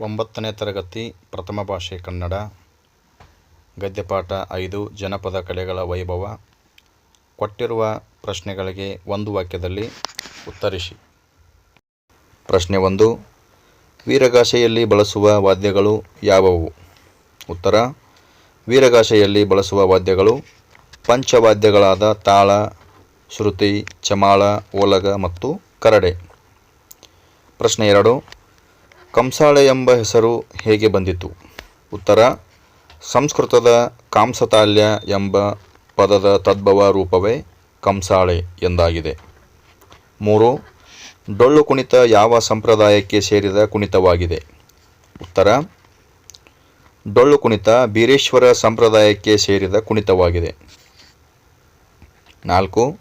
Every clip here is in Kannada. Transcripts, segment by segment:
ಒಂಬತ್ತನೇ ತರಗತಿ, ಪ್ರಥಮ ಭಾಷೆ ಕನ್ನಡ, ಗದ್ಯಪಾಠ ಐದು, ಜನಪದ ಕಲೆಗಳ ವೈಭವ. ಕೊಟ್ಟಿರುವ ಪ್ರಶ್ನೆಗಳಿಗೆ ಒಂದು ವಾಕ್ಯದಲ್ಲಿ ಉತ್ತರಿಸಿ. ಪ್ರಶ್ನೆ ಒಂದು, ವೀರಗಾಸೆಯಲ್ಲಿ ಬಳಸುವ ವಾದ್ಯಗಳು ಯಾವುವು? ಉತ್ತರ, ವೀರಗಾಸೆಯಲ್ಲಿ ಬಳಸುವ ವಾದ್ಯಗಳು ಪಂಚವಾದ್ಯಗಳಾದ ತಾಳ, ಶ್ರುತಿ, ಚಮಾಳ, ಓಲಗ ಮತ್ತು ಕರಡೆ. ಪ್ರಶ್ನೆ ಎರಡು ಕಂಸಾಳೆ ಎಂಬ ಹೆಸರು ಹೇಗೆ ಬಂದಿತು? ಉತ್ತರ, ಸಂಸ್ಕೃತದ ಕಾಂಸತಾಲ್ಯ ಎಂಬ ಪದದ ತದ್ಭವ ರೂಪವೇ ಕಂಸಾಳೆ ಎಂದಾಗಿದೆ. ಮೂರು, ಡೊಳ್ಳು ಕುಣಿತ ಯಾವ ಸಂಪ್ರದಾಯಕ್ಕೆ ಸೇರಿದ ಕುಣಿತವಾಗಿದೆ? ಉತ್ತರ, ಡೊಳ್ಳು ಕುಣಿತ ಬೀರೇಶ್ವರ ಸಂಪ್ರದಾಯಕ್ಕೆ ಸೇರಿದ ಕುಣಿತವಾಗಿದೆ. ನಾಲ್ಕು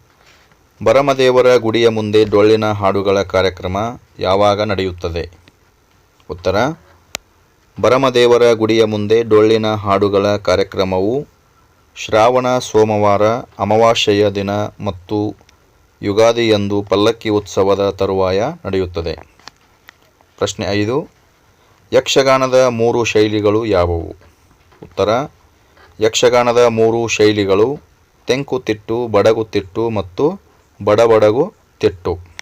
ಬರಮದೇವರ ಗುಡಿಯ ಮುಂದೆ ಡೊಳ್ಳಿನ ಹಾಡುಗಳ ಕಾರ್ಯಕ್ರಮ ಯಾವಾಗ ನಡೆಯುತ್ತದೆ? ಉತ್ತರ ಬರಮದೇವರ ಗುಡಿಯ ಮುಂದೆ ಡೊಳ್ಳಿನ ಹಾಡುಗಳ ಕಾರ್ಯಕ್ರಮವು ಶ್ರಾವಣ, ಸೋಮವಾರ, ಅಮಾವಾಸ್ಯೆಯ ದಿನ ಮತ್ತು ಯುಗಾದಿಯಂದು ಪಲ್ಲಕ್ಕಿ ಉತ್ಸವದ ತರುವಾಯ ನಡೆಯುತ್ತದೆ. ಪ್ರಶ್ನೆ ಐದು, ಯಕ್ಷಗಾನದ ಮೂರು ಶೈಲಿಗಳು ಯಾವುವು? ಉತ್ತರ, ಯಕ್ಷಗಾನದ ಮೂರು ಶೈಲಿಗಳು ತೆಂಕುತಿಟ್ಟು, ಬಡಗುತಿಟ್ಟು ಮತ್ತು ಬಡಬಡಗು ತಿಟ್ಟು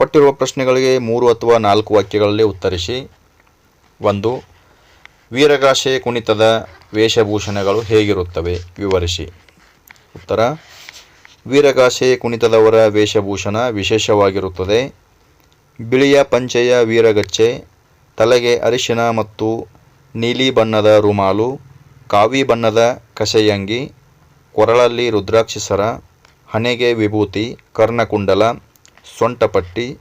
ಕೊಟ್ಟಿರುವ ಪ್ರಶ್ನೆಗಳಿಗೆ ಮೂರು ಅಥವಾ ನಾಲ್ಕು ವಾಕ್ಯಗಳಲ್ಲಿ ಉತ್ತರಿಸಿ. ಒಂದು, ವೀರಗಾಸೆ ಕುಣಿತದ ವೇಷಭೂಷಣಗಳು ಹೇಗಿರುತ್ತವೆ? ವಿವರಿಸಿ. ಉತ್ತರ, ವೀರಗಾಸೆ ಕುಣಿತದವರ ವೇಷಭೂಷಣ ವಿಶೇಷವಾಗಿರುತ್ತದೆ. ಬಿಳಿಯ ಪಂಚೆಯ ವೀರಗಚ್ಚೆ, ತಲೆಗೆ ಅರಿಶಿನ ಮತ್ತು ನೀಲಿ ಬಣ್ಣದ ರುಮಾಲು, ಕಾವಿ ಬಣ್ಣದ ಕಸೆಯಂಗಿ, ಕೊರಳಲ್ಲಿ ರುದ್ರಾಕ್ಷಿಸರ ಹಣೆಗೆ ವಿಭೂತಿ, ಕರ್ಣಕುಂಡಲ ಸೊಂಟಪಟ್ಟಿ,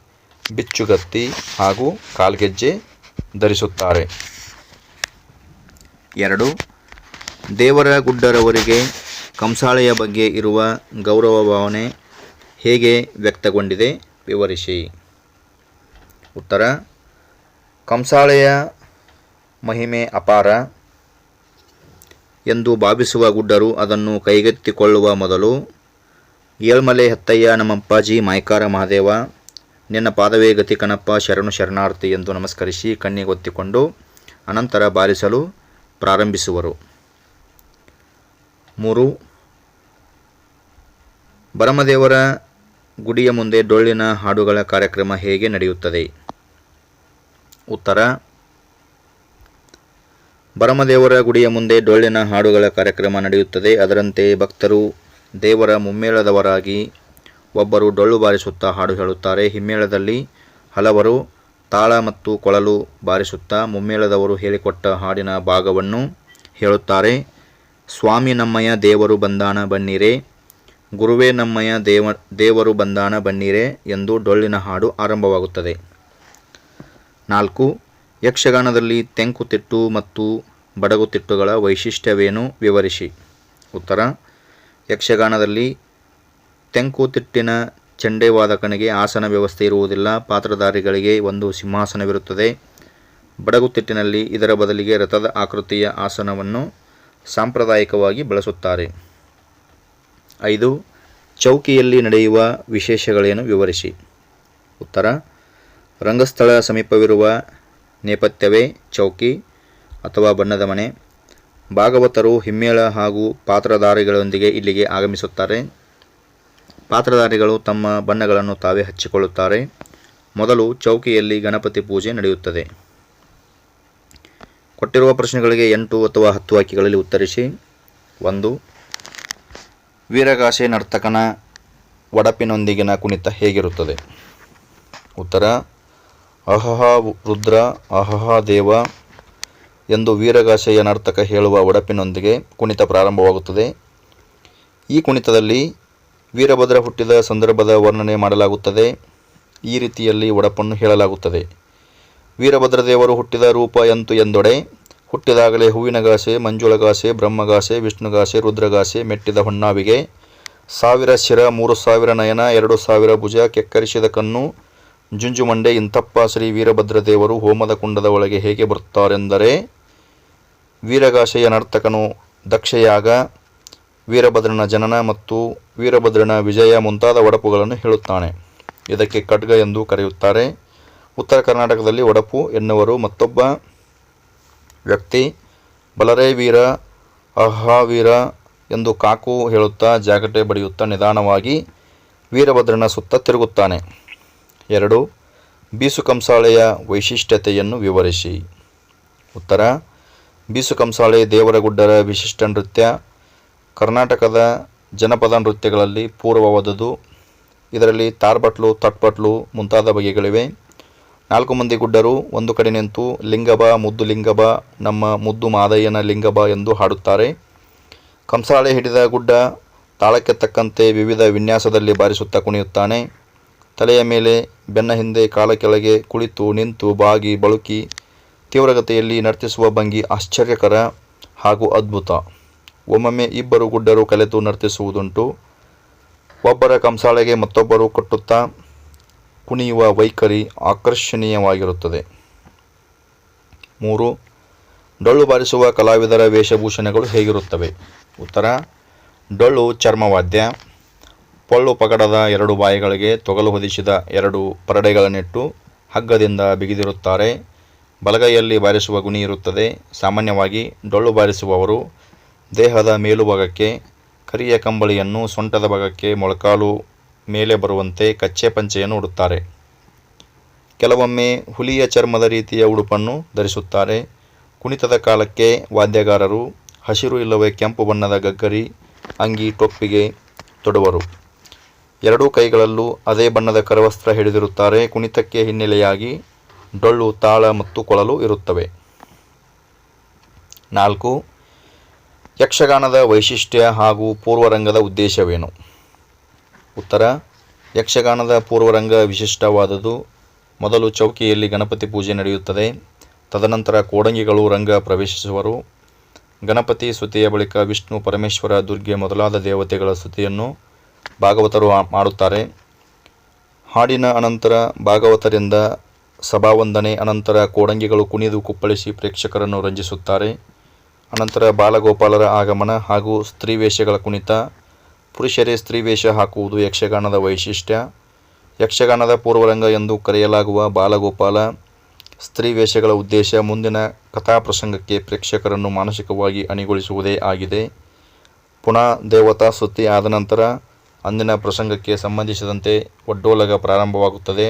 ಬಿಚ್ಚುಗತ್ತಿ ಹಾಗೂ ಕಾಲ್ಗೆಜ್ಜೆ ಧರಿಸುತ್ತಾರೆ. ಎರಡು ದೇವರ ಗುಡ್ಡರವರಿಗೆ ಕಂಸಾಳೆಯ ಬಗ್ಗೆ ಇರುವ ಗೌರವ ಭಾವನೆ ಹೇಗೆ ವ್ಯಕ್ತಗೊಂಡಿದೆ ವಿವರಿಸಿ. ಉತ್ತರ, ಕಂಸಾಳೆಯ ಮಹಿಮೆ ಅಪಾರ. ಎಂದು ಭಾವಿಸುವ ಗುಡ್ಡರು ಅದನ್ನು ಕೈಗೆತ್ತಿಕೊಳ್ಳುವ ಮೊದಲು ಏಳ್ಮಲೆ ಹತ್ತಯ್ಯ ನಮ್ಮಪ್ಪಾಜಿ ಮಾಯಕಾರ ಮಹಾದೇವ. ನಿನ್ನ ಪಾದವೇ ಗತಿ ಕಣಪ್ಪ, ಶರಣು ಶರಣಾರ್ಥಿ ಎಂದು ನಮಸ್ಕರಿಸಿ ಕಣ್ಣಿಗೊತ್ತಿಕೊಂಡು ಅನಂತರ ಬಾರಿಸಲು ಪ್ರಾರಂಭಿಸುವರು. ಮೂರು ಬರಮದೇವರ ಗುಡಿಯ ಮುಂದೆ ಡೊಳ್ಳಿನ ಹಾಡುಗಳ ಕಾರ್ಯಕ್ರಮ ಹೇಗೆ ನಡೆಯುತ್ತದೆ? ಉತ್ತರ ಬರಮದೇವರ ಗುಡಿಯ ಮುಂದೆ ಡೊಳ್ಳಿನ ಹಾಡುಗಳ ಕಾರ್ಯಕ್ರಮ ನಡೆಯುತ್ತದೆ. ಅದರಂತೆ ಭಕ್ತರು ದೇವರ ಮುಮ್ಮೇಳದವರಾಗಿ ಒಬ್ಬರು ಡೊಳ್ಳು ಬಾರಿಸುತ್ತಾ ಹಾಡು ಹೇಳುತ್ತಾರೆ. ಹಿಮ್ಮೇಳದಲ್ಲಿ ಹಲವರು ತಾಳ ಮತ್ತು ಕೊಳಲು ಬಾರಿಸುತ್ತಾ ಮುಮ್ಮೇಳದವರು ಹೇಳಿಕೊಟ್ಟ ಹಾಡಿನ ಭಾಗವನ್ನು ಹೇಳುತ್ತಾರೆ. ಸ್ವಾಮಿ ನಮ್ಮಯ್ಯ ದೇವರು ಬಂದಾಣ ಬನ್ನಿರೆ, ಗುರುವೇ ನಮ್ಮಯ್ಯ ದೇವ, ದೇವರು ಬಂದಾಣ ಬನ್ನಿರೆ ಎಂದು ಡೊಳ್ಳಿನ ಹಾಡು ಆರಂಭವಾಗುತ್ತದೆ. ನಾಲ್ಕು, ಯಕ್ಷಗಾನದಲ್ಲಿ ತೆಂಕುತಿಟ್ಟು ಮತ್ತು ಬಡಗುತಿಟ್ಟುಗಳ ವೈಶಿಷ್ಟ್ಯವೇನು? ವಿವರಿಸಿ. ಉತ್ತರ ಯಕ್ಷಗಾನದಲ್ಲಿ ತೆಂಕುತಿಟ್ಟಿನ ಚಂಡೆವಾದಕನಿಗೆ ಆಸನ ವ್ಯವಸ್ಥೆ ಇರುವುದಿಲ್ಲ. ಪಾತ್ರಧಾರಿಗಳಿಗೆ ಒಂದು ಸಿಂಹಾಸನವಿರುತ್ತದೆ. ಬಡಗುತಿಟ್ಟಿನಲ್ಲಿ ಇದರ ಬದಲಿಗೆ ರಥದ ಆಕೃತಿಯ ಆಸನವನ್ನು ಸಾಂಪ್ರದಾಯಿಕವಾಗಿ ಬಳಸುತ್ತಾರೆ. ಐದು, ಚೌಕಿಯಲ್ಲಿ ನಡೆಯುವ ವಿಶೇಷಗಳೇನು ವಿವರಿಸಿ. ಉತ್ತರ, ರಂಗಸ್ಥಳ ಸಮೀಪವಿರುವ ನೇಪಥ್ಯವೇ ಚೌಕಿ ಅಥವಾ ಬಣ್ಣದ ಮನೆ. ಭಾಗವತರು ಹಿಮ್ಮೇಳ ಹಾಗೂ ಪಾತ್ರಧಾರಿಗಳೊಂದಿಗೆ ಇಲ್ಲಿಗೆ ಆಗಮಿಸುತ್ತಾರೆ. ಪಾತ್ರಧಾರಿಗಳು ತಮ್ಮ ಬಣ್ಣಗಳನ್ನು ತಾವೇ ಹಚ್ಚಿಕೊಳ್ಳುತ್ತಾರೆ. ಮೊದಲು ಚೌಕಿಯಲ್ಲಿ ಗಣಪತಿ ಪೂಜೆ ನಡೆಯುತ್ತದೆ. ಕೊಟ್ಟಿರುವ ಪ್ರಶ್ನೆಗಳಿಗೆ ಎಂಟು ಅಥವಾ ಹತ್ತು ವಾಕ್ಯಗಳಲ್ಲಿ ಉತ್ತರಿಸಿ. ಒಂದು, ವೀರಗಾಸೆ ನರ್ತಕನ ಒಡಪಿನೊಂದಿಗಿನ ಕುಣಿತ ಹೇಗಿರುತ್ತದೆ? ಉತ್ತರ, ಅಹಹ ರುದ್ರ, ಅಹಹ ದೇವ ಎಂದು ವೀರಗಾಸೆಯ ನರ್ತಕ ಹೇಳುವ ಒಡಪಿನೊಂದಿಗೆ ಕುಣಿತ ಪ್ರಾರಂಭವಾಗುತ್ತದೆ. ಈ ಕುಣಿತದಲ್ಲಿ ವೀರಭದ್ರ ಹುಟ್ಟಿದ ಸಂದರ್ಭದ ವರ್ಣನೆ ಮಾಡಲಾಗುತ್ತದೆ. ಈ ರೀತಿಯಲ್ಲಿ ಒಡಪನ್ನು ಹೇಳಲಾಗುತ್ತದೆ. ವೀರಭದ್ರದೇವರು ಹುಟ್ಟಿದ ರೂಪ ಎಂತು ಎಂದೊಡೆ, ಹುಟ್ಟಿದಾಗಲೇ ಹೂವಿನಗಾಸೆ, ಮಂಜುಳಗಾಸೆ, ಬ್ರಹ್ಮಗಾಸೆ, ವಿಷ್ಣುಗಾಸೆ, ರುದ್ರಗಾಸೆ, ಮೆಟ್ಟಿದ ಹೊನ್ನಾವಿಗೆ, ಸಾವಿರ ಶಿರ, ಮೂರು ಸಾವಿರ ನಯನ, ಎರಡು ಸಾವಿರ ಭುಜ, ಕೆಕ್ಕರಿಸಿದ ಕಣ್ಣು, ಜುಂಜುಮಂಡೆ, ಇಂತಪ್ಪ ಶ್ರೀ ವೀರಭದ್ರದೇವರು ಹೋಮದ ಕುಂಡದ ಒಳಗೆ ಹೇಗೆ ಬರುತ್ತಾರೆಂದರೆ ವೀರಗಾಸೆಯ ನರ್ತಕನು ದಕ್ಷಯಾಗ ವೀರಭದ್ರನ ಜನನ ಮತ್ತು ವೀರಭದ್ರನ ವಿಜಯ ಮುಂತಾದ ಒಡಪುಗಳನ್ನು ಹೇಳುತ್ತಾನೆ. ಇದಕ್ಕೆ ಖಡ್ಗ ಎಂದು ಕರೆಯುತ್ತಾರೆ. ಉತ್ತರ ಕರ್ನಾಟಕದಲ್ಲಿ ಒಡಪು ಎನ್ನುವರು ಮತ್ತೊಬ್ಬ ವ್ಯಕ್ತಿ. ಬಲರೇ ವೀರ ಅಹಾವೀರ ಎಂದು ಕಾಕು ಹೇಳುತ್ತಾ ಜಾಗಟೆ ಬಡಿಯುತ್ತಾ ನಿಧಾನವಾಗಿ ವೀರಭದ್ರನ ಸುತ್ತ ತಿರುಗುತ್ತಾನೆ. ಎರಡು ಬೀಸು ಕಂಸಾಳೆಯ ವೈಶಿಷ್ಟ್ಯತೆಯನ್ನು ವಿವರಿಸಿ. ಉತ್ತರ ಬೀಸು ಕಂಸಾಳೆ ದೇವರಗುಡ್ಡರ ವಿಶಿಷ್ಟ ನೃತ್ಯ, ಕರ್ನಾಟಕದ ಜನಪದ ನೃತ್ಯಗಳಲ್ಲಿ ಪೂರ್ವವಾದುದು ಇದರಲ್ಲಿ ತಾರ್ಬಟ್ಲು ತಟ್ಬಟ್ಲು ಮುಂತಾದ ಬಗೆಗಳಿವೆ. ನಾಲ್ಕು ಮಂದಿ ಗುಡ್ಡರು, ಒಂದು ಕಡೆ ನಿಂತು ಲಿಂಗಬ, ಮುದ್ದು ಲಿಂಗಬ, ನಮ್ಮ ಮುದ್ದು ಮಾದಯ್ಯನ ಲಿಂಗಬ ಎಂದು ಹಾಡುತ್ತಾರೆ. ಕಂಸಾಳೆ ಹಿಡಿದ ಗುಡ್ಡ ತಾಳಕ್ಕೆ ತಕ್ಕಂತೆ ವಿವಿಧ ವಿನ್ಯಾಸದಲ್ಲಿ ಬಾರಿಸುತ್ತಾ ಕುಣಿಯುತ್ತಾನೆ. ತಲೆಯ ಮೇಲೆ ಬೆನ್ನ ಹಿಂದೆ ಕಾಲ ಕೆಳಗೆ ಕುಳಿತು ನಿಂತು ಬಾಗಿ ಬಳುಕಿ ತೀವ್ರಗತಿಯಲ್ಲಿ ನರ್ತಿಸುವ ಭಂಗಿ ಆಶ್ಚರ್ಯಕರ ಹಾಗೂ ಅದ್ಭುತ. ಒಮ್ಮೊಮ್ಮೆ ಇಬ್ಬರು ಗುಡ್ಡರು ಕಲೆತು ನರ್ತಿಸುವುದುಂಟು. ಒಬ್ಬರ ಕಂಸಾಳೆಗೆ ಮತ್ತೊಬ್ಬರು ಕಟ್ಟುತ್ತಾ ಕುಣಿಯುವ ವೈಖರಿ ಆಕರ್ಷಣೀಯವಾಗಿರುತ್ತದೆ. ಮೂರು, ಡೊಳ್ಳು ಬಾರಿಸುವ ಕಲಾವಿದರ ವೇಷಭೂಷಣಗಳು ಹೇಗಿರುತ್ತವೆ? ಉತ್ತರ, ಡೊಳ್ಳು ಚರ್ಮವಾದ್ಯ, ಪೊಳ್ಳು ಪಗಡದ ಎರಡು ಬಾಯಿಗಳಿಗೆ ತೊಗಲು ಹೊದಿಸಿದ ಎರಡು ಪರಡೆಗಳನ್ನಿಟ್ಟು ಹಗ್ಗದಿಂದ ಬಿಗಿದಿರುತ್ತಾರೆ. ಬಲಗೈಯಲ್ಲಿ ಬಾರಿಸುವ ಗುಣಿ ಇರುತ್ತದೆ. ಸಾಮಾನ್ಯವಾಗಿ ಡೊಳ್ಳು ಬಾರಿಸುವವರು ದೇಹದ ಮೇಲುಭಾಗಕ್ಕೆ ಕರಿಯ ಕಂಬಳಿಯನ್ನು ಸೊಂಟದ ಭಾಗಕ್ಕೆ ಮೊಳಕಾಲು ಮೇಲೆ ಬರುವಂತೆ ಕಚ್ಚೆ ಪಂಚೆಯನ್ನು ಉಡುತ್ತಾರೆ. ಕೆಲವೊಮ್ಮೆ ಹುಲಿಯ ಚರ್ಮದ ರೀತಿಯ ಉಡುಪನ್ನು ಧರಿಸುತ್ತಾರೆ. ಕುಣಿತದ ಕಾಲಕ್ಕೆ ವಾದ್ಯಗಾರರು ಹಸಿರು ಇಲ್ಲವೇ ಕೆಂಪು ಬಣ್ಣದ ಗಗ್ಗರಿ, ಅಂಗಿ, ಟೊಪ್ಪಿಗೆ ತೊಡುವರು. ಎರಡೂ ಕೈಗಳಲ್ಲೂ ಅದೇ ಬಣ್ಣದ ಕರವಸ್ತ್ರ ಹಿಡಿದಿರುತ್ತಾರೆ. ಕುಣಿತಕ್ಕೆ ಹಿನ್ನೆಲೆಯಾಗಿ ಡೊಳ್ಳು, ತಾಳ ಮತ್ತು ಕೊಳಲು ಇರುತ್ತವೆ. ನಾಲ್ಕು, ಯಕ್ಷಗಾನದ ವೈಶಿಷ್ಟ್ಯ ಹಾಗೂ ಪೂರ್ವರಂಗದ ಉದ್ದೇಶವೇನು? ಉತ್ತರ, ಯಕ್ಷಗಾನದ ಪೂರ್ವರಂಗ ವಿಶಿಷ್ಟವಾದುದು ಮೊದಲು ಚೌಕಿಯಲ್ಲಿ ಗಣಪತಿ ಪೂಜೆ ನಡೆಯುತ್ತದೆ. ತದನಂತರ ಕೋಡಂಗಿಗಳು ರಂಗ ಪ್ರವೇಶಿಸುವರು. ಗಣಪತಿ ಸ್ತುತಿಯ ಬಳಿಕ ವಿಷ್ಣು ಪರಮೇಶ್ವರ ದುರ್ಗೆ ಮೊದಲಾದ ದೇವತೆಗಳ ಸ್ತುತಿಯನ್ನು ಭಾಗವತರು ಮಾಡುತ್ತಾರೆ. ಹಾಡಿನ ಅನಂತರ ಭಾಗವತರಿಂದ ಸಭಾವಂದನೆ, ಅನಂತರ ಕೋಡಂಗಿಗಳು ಕುಣಿದು ಕುಪ್ಪಳಿಸಿ ಪ್ರೇಕ್ಷಕರನ್ನು ರಂಜಿಸುತ್ತಾರೆ. ಅನಂತರ ಬಾಲಗೋಪಾಲರ ಆಗಮನ ಹಾಗೂ ಸ್ತ್ರೀ ವೇಷಗಳ ಕುಣಿತ. ಪುರುಷರೇ ಸ್ತ್ರೀ ವೇಷ ಹಾಕುವುದು ಯಕ್ಷಗಾನದ ವೈಶಿಷ್ಟ್ಯ. ಯಕ್ಷಗಾನದ ಪೂರ್ವರಂಗ ಎಂದು ಕರೆಯಲಾಗುವ ಬಾಲಗೋಪಾಲ ಸ್ತ್ರೀ ವೇಷಗಳ ಉದ್ದೇಶ ಮುಂದಿನ ಕಥಾಪ್ರಸಂಗಕ್ಕೆ ಪ್ರೇಕ್ಷಕರನ್ನು ಮಾನಸಿಕವಾಗಿ ಅಣಿಗೊಳಿಸುವುದೇ ಆಗಿದೆ. ಪುನಃ ದೇವತಾ ಸುತ್ತಿ ಆದ ನಂತರ ಅಂದಿನ ಪ್ರಸಂಗಕ್ಕೆ ಸಂಬಂಧಿಸಿದಂತೆ ಒಡ್ಡೋಲಗ ಪ್ರಾರಂಭವಾಗುತ್ತದೆ.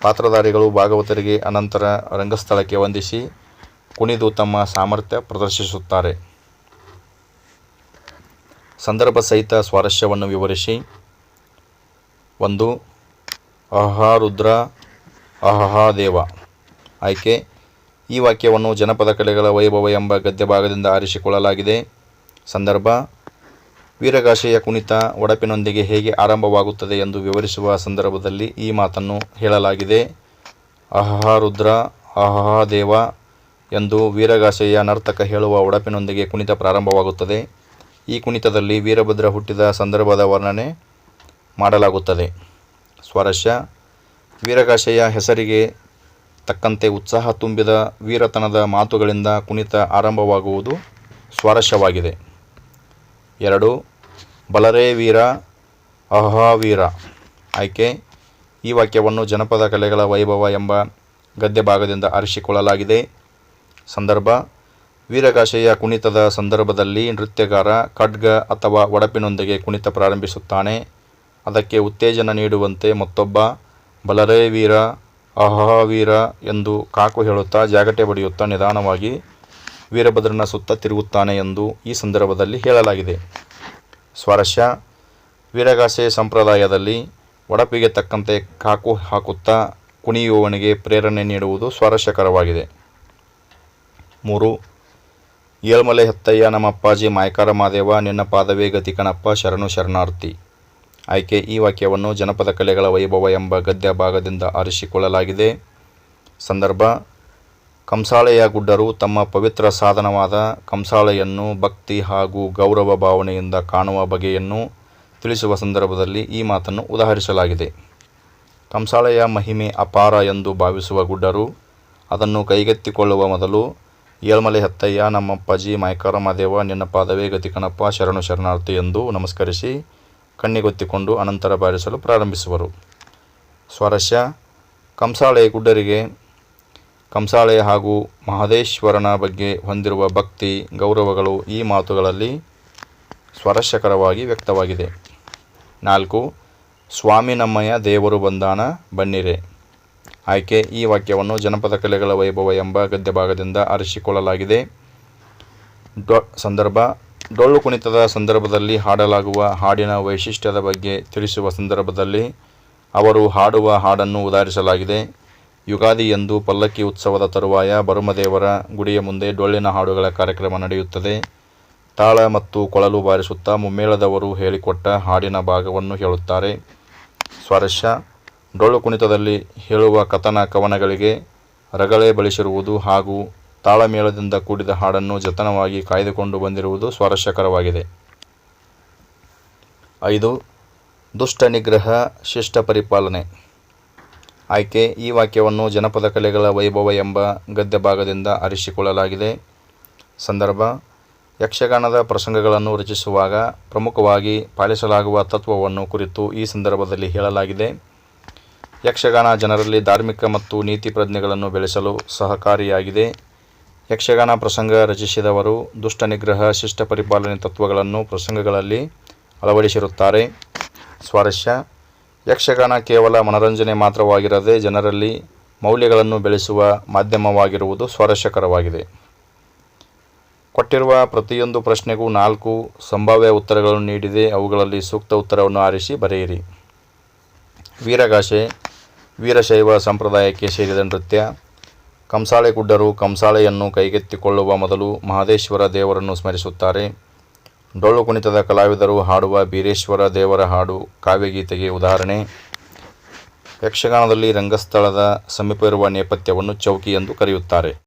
ಪಾತ್ರಧಾರಿಗಳು ಭಾಗವತರಿಗೆ ಅನಂತರ ರಂಗಸ್ಥಳಕ್ಕೆ ವಂದಿಸಿ ಕುಣಿದು ತಮ್ಮ ಸಾಮರ್ಥ್ಯ ಪ್ರದರ್ಶಿಸುತ್ತಾರೆ. ಸಂದರ್ಭ ಸಹಿತ ಸ್ವಾರಸ್ಯವನ್ನು ವಿವರಿಸಿ. ಒಂದು, ಅಹಾ ರುದ್ರ ಅಹಹಾ ದೇವ. ಆಯ್ಕೆ, ಈ ವಾಕ್ಯವನ್ನು ಜನಪದ ಕಲೆಗಳ ವೈಭವ ಎಂಬ ಗದ್ಯಭಾಗದಿಂದ ಆರಿಸಿಕೊಳ್ಳಲಾಗಿದೆ. ಸಂದರ್ಭ ವೀರಗಾಸೆಯ ಕುಣಿತ ಒಡಪಿನೊಂದಿಗೆ ಹೇಗೆ ಆರಂಭವಾಗುತ್ತದೆ ಎಂದು ವಿವರಿಸುವ ಸಂದರ್ಭದಲ್ಲಿ ಈ ಮಾತನ್ನು ಹೇಳಲಾಗಿದೆ. ಅಹಹ ರುದ್ರ ಅಹಹ ದೇವ ಎಂದು ವೀರಗಾಸೆಯ ನರ್ತಕ ಹೇಳುವ ಒಡಪಿನೊಂದಿಗೆ ಕುಣಿತ ಪ್ರಾರಂಭವಾಗುತ್ತದೆ. ಈ ಕುಣಿತದಲ್ಲಿ ವೀರಭದ್ರ ಹುಟ್ಟಿದ ಸಂದರ್ಭದ ವರ್ಣನೆ ಮಾಡಲಾಗುತ್ತದೆ. ಸ್ವಾರಸ್ಯ ವೀರಗಾಸೆಯ ಹೆಸರಿಗೆ ತಕ್ಕಂತೆ ಉತ್ಸಾಹ ತುಂಬಿದ ವೀರತನದ ಮಾತುಗಳಿಂದ ಕುಣಿತ ಆರಂಭವಾಗುವುದು ಸ್ವಾರಸ್ಯವಾಗಿದೆ. ಎರಡು, ಬಲರೇ ವೀರ ಅಹಾವೀರ ಆಯ್ಕೆ, ಈ ವಾಕ್ಯವನ್ನು ಜನಪದ ಕಲೆಗಳ ವೈಭವ ಎಂಬ ಗದ್ಯ ಭಾಗದಿಂದ ಆರಿಸಿಕೊಳ್ಳಲಾಗಿದೆ. ಸಂದರ್ಭ ವೀರಗಾಶೆಯ ಕುಣಿತದ ಸಂದರ್ಭದಲ್ಲಿ ನೃತ್ಯಗಾರ ಖಡ್ಗ ಅಥವಾ ಒಡಪಿನೊಂದಿಗೆ ಕುಣಿತ ಪ್ರಾರಂಭಿಸುತ್ತಾನೆ. ಅದಕ್ಕೆ ಉತ್ತೇಜನ ನೀಡುವಂತೆ ಮತ್ತೊಬ್ಬ, ಬಲರೇ ವೀರ ಅಹಾವೀರ ಎಂದು ಕಾಕು ಹೇಳುತ್ತಾ ಜಾಗಟೆ ಬಡಿಯುತ್ತಾ ನಿಧಾನವಾಗಿ ವೀರಭದ್ರನ ಸುತ್ತ ತಿರುಗುತ್ತಾನೆ ಎಂದು ಈ ಸಂದರ್ಭದಲ್ಲಿ ಹೇಳಲಾಗಿದೆ. ಸ್ವಾರಸ್ಯ, ವೀರಗಾಸೆ ಸಂಪ್ರದಾಯದಲ್ಲಿ ಒಡಪಿಗೆ ತಕ್ಕಂತೆ ಕಾಕು ಹಾಕುತ್ತಾ ಕುಣಿಯುವವನಿಗೆ ಪ್ರೇರಣೆ ನೀಡುವುದು ಸ್ವಾರಸ್ಯಕರವಾಗಿದೆ. ಮೂರು, ಏಳ್ಮಲೆ ಹತ್ತಯ್ಯ, ನಮ್ಮಪ್ಪಾಜಿ ಮಾಯಕಾರ ಮಾದೇವ, ನಿನ್ನ ಪಾದವೇ ಗತಿ ಕಣಪ್ಪ, ಶರಣು ಶರಣಾರ್ಥಿ. ಆಯ್ಕೆ ಈ ವಾಕ್ಯವನ್ನು ಜನಪದ ಕಲೆಗಳ ವೈಭವ ಎಂಬ ಗದ್ಯ ಭಾಗದಿಂದ ಆರಿಸಿಕೊಳ್ಳಲಾಗಿದೆ. ಸಂದರ್ಭ ಕಂಸಾಳೆಯ ಗುಡ್ಡರು ತಮ್ಮ ಪವಿತ್ರ ಸಾಧನವಾದ ಕಂಸಾಳೆಯನ್ನು ಭಕ್ತಿ ಹಾಗೂ ಗೌರವ ಭಾವನೆಯಿಂದ ಕಾಣುವ ಬಗೆಯನ್ನು ತಿಳಿಸುವ ಸಂದರ್ಭದಲ್ಲಿ ಈ ಮಾತನ್ನು ಉದಾಹರಿಸಲಾಗಿದೆ. ಕಂಸಾಳೆಯ ಮಹಿಮೆ ಅಪಾರ ಎಂದು ಭಾವಿಸುವ ಗುಡ್ಡರು, ಅದನ್ನು ಕೈಗೆತ್ತಿಕೊಳ್ಳುವ ಮೊದಲು ಏಳ್ಮಲೆ ಹತ್ತಯ್ಯ ನಮ್ಮಪ್ಪಾಜಿ ಮಾಯ್ಕಾರ ಮಾದೇವ ನಿನ್ನ ಪಾದವೇ ಗತಿ ಕಣಪ್ಪ ಶರಣು ಶರಣಾರ್ಥಿ ಎಂದು ನಮಸ್ಕರಿಸಿ ಕಣ್ಣಿಗೊತ್ತಿಕೊಂಡು ಅನಂತರ ಬಾರಿಸಲು ಪ್ರಾರಂಭಿಸುವರು. ಸ್ವಾರಸ್ಯ ಕಂಸಾಳೆ ಗುಡ್ಡರಿಗೆ ಕಂಸಾಳೆ ಹಾಗೂ ಮಹದೇಶ್ವರನ ಬಗ್ಗೆ ಹೊಂದಿರುವ ಭಕ್ತಿ, ಗೌರವಗಳು ಈ ಮಾತುಗಳಲ್ಲಿ ಸ್ವರಶಕರವಾಗಿ ವ್ಯಕ್ತವಾಗಿದೆ. ನಾಲ್ಕು ಸ್ವಾಮಿ ನಮ್ಮಯ ದೇವರು ಬಂದಾನ, ಬನ್ನಿರೆ. ಆಯ್ಕೆ, ಈ ವಾಕ್ಯವನ್ನು ಜನಪದ ಕಲೆಗಳ ವೈಭವ ಎಂಬ ಗದ್ಯ ಭಾಗದಿಂದ ಆರಿಸಿಕೊಳ್ಳಲಾಗಿದೆ. ಡೊ, ಸಂದರ್ಭ, ಡೊಳ್ಳು ಕುಣಿತದ ಸಂದರ್ಭದಲ್ಲಿ ಹಾಡಲಾಗುವ ಹಾಡಿನ ವೈಶಿಷ್ಟ್ಯದ ಬಗ್ಗೆ ತಿಳಿಸುವ ಸಂದರ್ಭದಲ್ಲಿ ಅವರು ಹಾಡುವ ಹಾಡನ್ನು ಉದಾಹರಿಸಲಾಗಿದೆ. ಯುಗಾದಿ ಎಂದು ಪಲ್ಲಕ್ಕಿ ಉತ್ಸವದ ತರುವಾಯ ಬರುಮದೇವರ ಗುಡಿಯ ಮುಂದೆ ಡೊಳ್ಳಿನ ಹಾಡುಗಳ ಕಾರ್ಯಕ್ರಮ ನಡೆಯುತ್ತದೆ. ತಾಳ ಮತ್ತು ಕೊಳಲು ಬಾರಿಸುತ್ತಾ ಮುಮ್ಮೇಳದವರು ಹೇಳಿಕೊಟ್ಟ ಹಾಡಿನ ಭಾಗವನ್ನು ಹೇಳುತ್ತಾರೆ. ಸ್ವಾರಸ್ಯ, ಡೊಳ್ಳು ಕುಣಿತದಲ್ಲಿ ಹೇಳುವ ಕಥನ ಕವನಗಳಿಗೆ ರಗಳೆ ಬಳಸಿರುವುದು ಹಾಗೂ ತಾಳಮೇಳದಿಂದ ಕೂಡಿದ ಹಾಡನ್ನು ಜತನವಾಗಿ ಕಾಯ್ದುಕೊಂಡು ಬಂದಿರುವುದು ಸ್ವಾರಸ್ಯಕರವಾಗಿದೆ. ಐದು, ದುಷ್ಟ ನಿಗ್ರಹ, ಶಿಷ್ಟ ಪರಿಪಾಲನೆ. ಆಯ್ಕೆ ಈ ವಾಕ್ಯವನ್ನು ಜನಪದ ಕಲೆಗಳ ವೈಭವ ಎಂಬ ಗದ್ಯ ಭಾಗದಿಂದ ಆರಿಸಿಕೊಳ್ಳಲಾಗಿದೆ. ಸಂದರ್ಭ, ಯಕ್ಷಗಾನದ ಪ್ರಸಂಗಗಳನ್ನು ರಚಿಸುವಾಗ ಪ್ರಮುಖವಾಗಿ ಪಾಲಿಸಲಾಗುವ ತತ್ವವನ್ನು ಕುರಿತು ಈ ಸಂದರ್ಭದಲ್ಲಿ ಹೇಳಲಾಗಿದೆ. ಯಕ್ಷಗಾನ ಜನರಲ್ಲಿ ಧಾರ್ಮಿಕ ಮತ್ತು ನೀತಿ ಪ್ರಜ್ಞೆಗಳನ್ನು ಬೆಳೆಸಲು ಸಹಕಾರಿಯಾಗಿದೆ. ಯಕ್ಷಗಾನ ಪ್ರಸಂಗ ರಚಿಸಿದವರು ದುಷ್ಟ ನಿಗ್ರಹ, ಶಿಷ್ಟ ಪರಿಪಾಲನೆ ತತ್ವಗಳನ್ನು ಪ್ರಸಂಗಗಳಲ್ಲಿ ಅಳವಡಿಸಿರುತ್ತಾರೆ. ಸ್ವಾರಸ್ಯ ಯಕ್ಷಗಾನ ಕೇವಲ ಮನರಂಜನೆ ಮಾತ್ರವಾಗಿರದೆ ಜನರಲ್ಲಿ ಮೌಲ್ಯಗಳನ್ನು ಬೆಳೆಸುವ ಮಾಧ್ಯಮವಾಗಿರುವುದು ಸ್ವಾರಸ್ಯಕರವಾಗಿದೆ. ಕೊಟ್ಟಿರುವ ಪ್ರತಿಯೊಂದು ಪ್ರಶ್ನೆಗೂ ನಾಲ್ಕು ಸಂಭಾವ್ಯ ಉತ್ತರಗಳನ್ನು ನೀಡಿದೆ. ಅವುಗಳಲ್ಲಿ ಸೂಕ್ತ ಉತ್ತರವನ್ನು ಆರಿಸಿ ಬರೆಯಿರಿ. ವೀರಗಾಶೆ ವೀರಶೈವ ಸಂಪ್ರದಾಯಕ್ಕೆ ಸೇರಿದ ನೃತ್ಯ. ಕಂಸಾಳೆ ಗುಡ್ಡರು ಕಂಸಾಳೆಯನ್ನು ಕೈಗೆತ್ತಿಕೊಳ್ಳುವ ಮೊದಲು ಮಹದೇಶ್ವರ ದೇವರನ್ನು ಸ್ಮರಿಸುತ್ತಾರೆ. ಡೊಳ್ಳು ಕುಣಿತದ ಕಲಾವಿದರು ಹಾಡುವ ಬೀರೇಶ್ವರ ದೇವರ ಹಾಡು ಕಾವ್ಯಗೀತೆಗೆ ಉದಾಹರಣೆ. ಯಕ್ಷಗಾನದಲ್ಲಿ ರಂಗಸ್ಥಳದ ಸಮೀಪ ಇರುವ ನೇಪಥ್ಯವನ್ನು ಚೌಕಿ ಎಂದು ಕರೆಯುತ್ತಾರೆ.